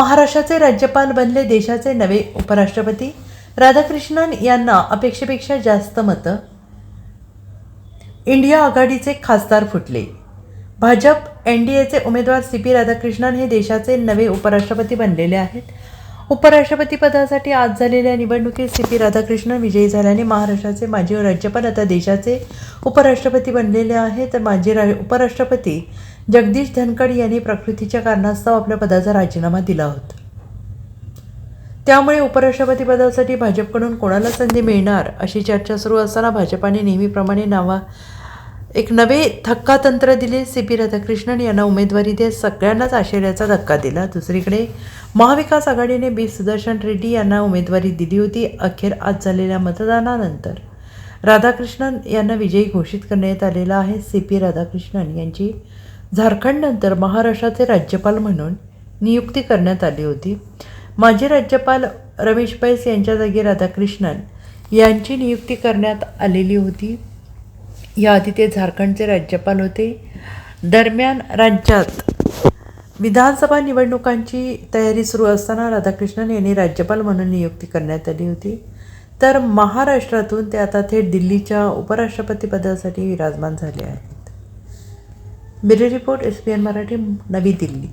महाराष्ट्राचे राज्यपाल बनले देशाचे नवे उपराष्ट्रपती. राधाकृष्णन यांना अपेक्षेपेक्षा जास्त मतं. इंडिया आघाडीचे खासदार फुटले. भाजप एन डी एचे उमेदवार सी पी राधाकृष्णन हे देशाचे नवे उपराष्ट्रपती बनलेले आहेत. उपराष्ट्रपती पदासाठी आज झालेल्या निवडणुकीत सी पी राधाकृष्णन विजयी झाल्याने महाराष्ट्राचे माजी राज्यपाल आता देशाचे उपराष्ट्रपती बनलेले आहेत. तर माजी रा उपराष्ट्रपती जगदीश धनखड यांनी प्रकृतीच्या कारणास्तव आपल्या पदाचा राजीनामा दिला होता. त्यामुळे उपराष्ट्रपती पदासाठी भाजपकडून कोणाला संधी मिळणार अशी चर्चा सुरू असताना भाजपाने नेहमीप्रमाणे नावा एक नवे धक्कातंत्र दिले. सी पी राधाकृष्णन यांना उमेदवारी देत सगळ्यांनाच आश्चर्याचा धक्का दिला. दुसरीकडे महाविकास आघाडीने बी. सुदर्शन रेड्डी यांना उमेदवारी दिली होती. अखेर आज झालेल्या मतदानानंतर राधाकृष्णन यांना विजयी घोषित करण्यात आलेला आहे. सी पी राधाकृष्णन यांची झारखंडनंतर महाराष्ट्राचे राज्यपाल म्हणून नियुक्ती करण्यात आली होती. माजी राज्यपाल रमेश पैस यांच्या जागी राधाकृष्णन यांची नियुक्ती करण्यात आलेली होती. याआधी ते झारखंडचे राज्यपाल होते. दरम्यान राज्यात विधानसभा निवडणुकांची तयारी सुरू असताना राधाकृष्णन यांनी राज्यपाल म्हणून नियुक्ती करण्यात आली होती. तर महाराष्ट्रातून ते आता थेट दिल्लीच्या उपराष्ट्रपतीपदासाठी विराजमान झाले आहेत. Bureau report S P N Marathi Navi Delhi.